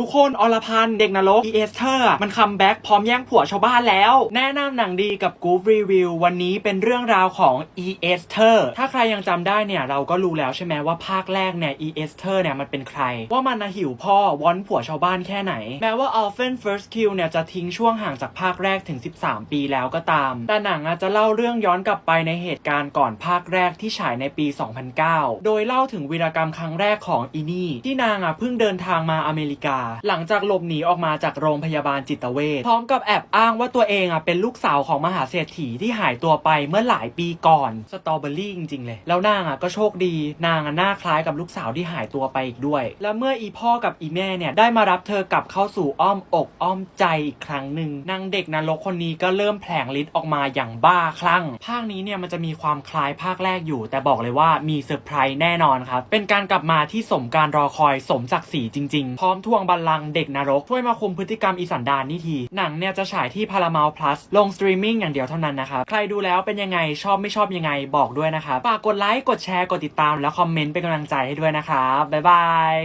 ทุกคนอรพันธ์เด็กนรก e ีเอสเธอร์มันคัมแบ็กพร้อมแย่งผัวชาวบ้านแล้ว แนะนำหนังดีกับกูฟรีวิววันนี้เป็นเรื่องราวของ e ีเอสเธอร์ถ้าใครยังจำได้เนี่ย เราก็รู้แล้วใช่ไหมว่าภาคแรกเนี่ย e ีเอสเธอร์เนี่ยมันเป็นใคร ว่ามันนะหิวพ่อวอนผัวชาวบ้านแค่ไหน แม้ว่า a l p h a n First Kill เนี่ยจะทิ้งช่วงห่างจากภาคแรกถึง 13 ปีแล้วก็ตาม แต่หนังอาจจะเล่าเรื่องย้อนกลับไปในเหตุการณ์ก่อนภาคแรกที่ฉายในปี 2009 โดยเล่าถึงวีรกรรมครั้งแรกของอีนี่ที่นางอะเพิ่งเดินทางมาอเมริกาหลังจากหลบหนีออกมาจากโรงพยาบาลจิตเวชพร้อมกับแอบอ้างว่าตัวเองอะเป็นลูกสาวของมหาเศรษฐีที่หายตัวไปเมื่อหลายปีก่อนสตรอเบอรี่จริงๆเลย แล้วนางอะก็โชคดี นางอะหน้าคล้ายกับลูกสาวที่หายตัวไปอีกด้วย แล้วเมื่ออีพ่อกับอีแม่เนี่ยได้มารับเธอกลับเข้าสู่อ้อมอกอ้อมใจอีกครั้งหนึ่งนางเด็กนรกคนนี้ก็เริ่มแผลงฤทธิ์ออกมาอย่างบ้าคลั่ง ภาคนี้เนี่ยมันจะมีความคล้ายภาคแรกอยู่ แต่บอกเลยว่ามีเซอร์ไพรส์แน่นอนครับเป็นการกลับมาที่สมการรอคอยสมศักดิ์ศรีจริงๆ พร้อมทวงบัลลังก์เด็กนรกช่วยมาคุมพฤติกรรมอีสันดานนี่ที หนังเนี่ยจะฉายที่พารามาลพลัสลงสตรีมมิ่งอย่างเดียวเท่านั้นนะครับ ใครดูแล้วเป็นยังไงชอบไม่ชอบยังไงบอกด้วยนะครับฝากกดไลค์กดแชร์กดติดตาม และคอมเมนต์เป็นกำลังใจให้ด้วยนะครับบ๊ายบาย